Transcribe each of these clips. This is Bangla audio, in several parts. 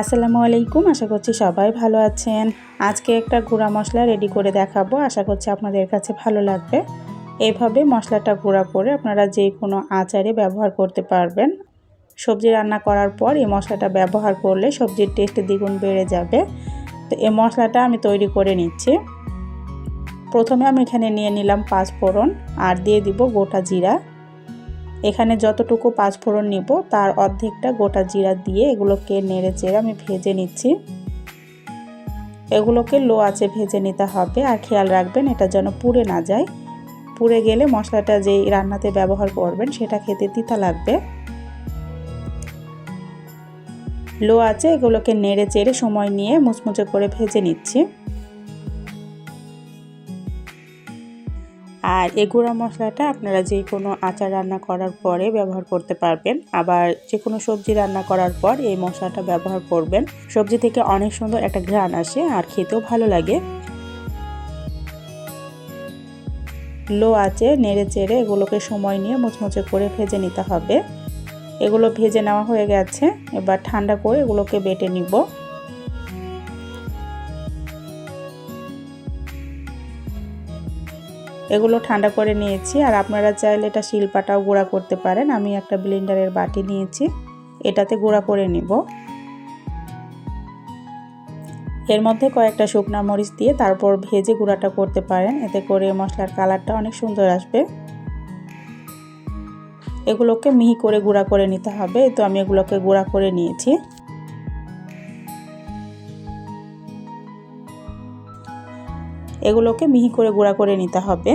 আসসালামু আলাইকুম, আশা করছি সবাই ভালো আছেন। আজকে একটা গুঁড়া মশলা রেডি করে দেখাবো, আশা করছি আপনাদের কাছে ভালো লাগবে। এভাবে মশলাটা গুঁড়া করে আপনারা যে কোনো আচারে ব্যবহার করতে পারবেন। সবজি রান্না করার পর এই মশলাটা ব্যবহার করলে সবজির টেস্ট দ্বিগুণ বেড়ে যাবে। তো এই মশলাটা আমি তৈরি করে নিচ্ছি। প্রথমে আমি এখানে নিয়ে নিলাম পাঁচ ফোড়ন আর দিয়ে দিব গোটা জিরা। এখানে যতটুকু পাঁচফোড়ন নিব, তার অর্ধেকটা গোটা জিরা দিয়ে এগুলোকে নেড়ে চেড়ে আমি ভেজে নিচ্ছি। এগুলোকে লো আছে ভেজে নিতে হবে। আর খেয়াল রাখবেন, এটা যেন পুড়ে না যায়। পুড়ে গেলে মশলাটা যেই রান্নাতে ব্যবহার করবেন, সেটা খেতে তিতা লাগবে। লো আছে এগুলোকে নেড়ে চেড়ে সময় নিয়ে মুচমুচে করে ভেজে নিচ্ছি। আর এই গুঁড়া মশলাটা আপনারা যে কোনো আচার রান্না করার পরে ব্যবহার করতে পারবেন। আবার যে কোনো সবজি রান্না করার পর এই মশলাটা ব্যবহার করবেন। সবজি থেকে অনেক সুন্দর একটা ঘ্রাণ আসে আর খেতেও ভালো লাগে। লো আছে নেড়ে চেড়ে এগুলোকে সময় নিয়ে মুচমুচে করে ভেজে নিতে হবে। এগুলো ভেজে নেওয়া হয়ে গেছে। এবার ঠান্ডা করে এগুলোকে বেটে নিব। এগুলো ঠান্ডা করে নিয়েছি। আর আপনারা চাইলে এটা শিলপাটাও গুঁড়া করতে পারেন। আমি একটা ব্লেন্ডারের বাটি নিয়েছি। এটাতে গুঁড়া করে নিব। এর মধ্যে কয়েকটা শুকনা মরিচ দিয়ে তারপর ভেজে গুঁড়াটা করতে পারেন। এতে করে মশলার কালারটা অনেক সুন্দর আসবে। এগুলোকে মিহি করে গুঁড়া করে নিতে হবে। তো আমি এগুলোকে গুঁড়া করে নিয়েছি। এগুলোকে মিহি করে গুঁড়া করে নিতে হবে।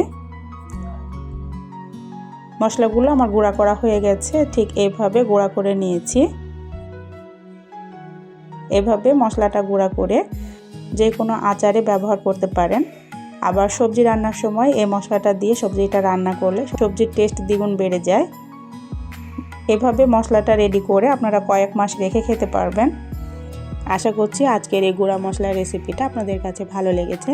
মশলাগুলো আমার গুঁড়া করা হয়ে গেছে, ঠিক এইভাবে গুঁড়া করে নিয়েছি। এভাবে মশলাটা গুঁড়া করে যে কোনো আচারে ব্যবহার করতে পারেন। আবার সবজি রান্নার সময় এই মশলাটা দিয়ে সবজিটা রান্না করলে সবজির টেস্ট দ্বিগুণ বেড়ে যায়। এভাবে মশলাটা রেডি করে আপনারা কয়েক মাস রেখে খেতে পারবেন। আশা করছি আজকের এই গুঁড়া মশলার রেসিপিটা আপনাদের কাছে ভালো লেগেছে।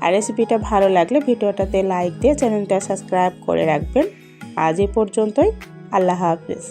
আর রেসিপিটা ভালো লাগলে ভিডিওটাতে লাইক দিয়ে চ্যানেলটা সাবস্ক্রাইব করে রাখবেন। আজ এ পর্যন্তই, আল্লাহ হাফিজ।